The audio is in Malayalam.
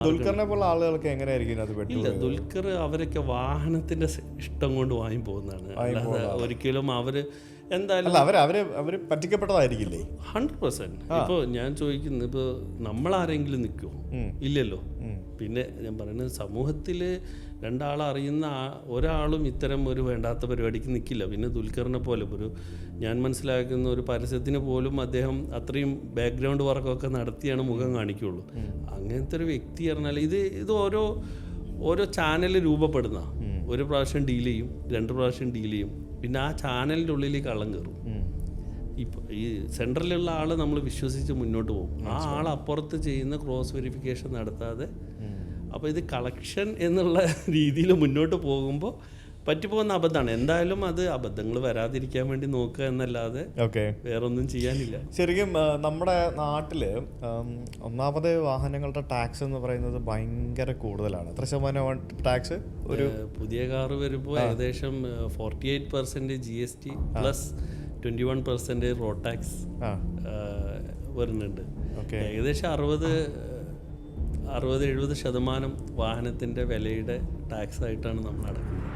ദുൽഖറിനെ പോലുള്ള ആളുകൾക്ക് എങ്ങനെയായിരിക്കും അത് ഇല്ല ദുൽഖർ അവരൊക്കെ വാഹനത്തിന്റെ ഇഷ്ടം കൊണ്ട് വാങ്ങി പോകുന്നതാണ് അല്ലാതെ ഒരിക്കലും അവർ എന്തായാലും അല്ല അവരെ അവർ അവർ പറ്റിക്കപ്പെട്ടതായിരിക്കില്ലേ? ഹൺഡ്രഡ് പെർസെന്റ് ഇപ്പോൾ ഞാൻ ചോദിക്കുന്നത് ഇപ്പോൾ നമ്മൾ ആരെങ്കിലും നിൽക്കുമോ ഇല്ലല്ലോ. പിന്നെ ഞാൻ പറയുന്നത് സമൂഹത്തിൽ രണ്ടാൾ അറിയുന്ന ഒരാളും ഇത്തരം ഒരു വേണ്ടാത്ത പരിപാടിക്ക് നിൽക്കില്ല പിന്നെ ദുൽഖറിനെ പോലെ ഒരു ഞാൻ മനസ്സിലാക്കുന്ന ഒരു പരസ്യത്തിന് പോലും അദ്ദേഹം അത്രയും ബാക്ക്ഗ്രൗണ്ട് വർക്കൊക്കെ നടത്തിയാണ് മുഖം കാണിക്കുള്ളൂ. അങ്ങനത്തെ ഒരു വ്യക്തി പറഞ്ഞാൽ ഇത് ഇത് ഓരോ ഓരോ ചാനൽ രൂപപ്പെടുന്ന ഒരു പ്രാവശ്യം ഡീൽ ചെയ്യും രണ്ട് പ്രാവശ്യം ഡീൽ ചെയ്യും. പിന്നെ ആ ചാനലിന്റെ ഉള്ളിൽ കള്ളം കയറും ഇപ്പം ഈ സെൻട്രലിലുള്ള ആൾ നമ്മൾ വിശ്വസിച്ച് മുന്നോട്ട് പോകും. ആ ആൾ അപ്പുറത്ത് ചെയ്യുന്ന ക്രോസ് വെരിഫിക്കേഷൻ നടത്താതെ അപ്പോൾ ഇത് കളക്ഷൻ എന്നുള്ള രീതിയിൽ മുന്നോട്ട് പോകുമ്പോൾ പറ്റിപ്പോകുന്ന അബദ്ധമാണ്. എന്തായാലും അത് അബദ്ധങ്ങൾ വരാതിരിക്കാൻ വേണ്ടി നോക്കുക എന്നല്ലാതെ ഓക്കെ. വേറൊന്നും ചെയ്യാനില്ല. ശരിക്കും നമ്മുടെ നാട്ടിൽ ഒന്നാമത് വാഹനങ്ങളുടെ ടാക്സ് എന്ന് പറയുന്നത് ഭയങ്കര കൂടുതലാണ്. എത്ര ശതമാനം ടാക്സ്? ഒരു പുതിയ കാർ വരുമ്പോൾ ഏകദേശം forty eight percent G S T plus twenty one percent road tax വരുന്നുണ്ട്. ഏകദേശം അറുപത് അറുപത് എഴുപത് ശതമാനം വാഹനത്തിന്റെ വിലയുടെ ടാക്സ് ആയിട്ടാണ് നമ്മൾ അടക്കുന്നത്.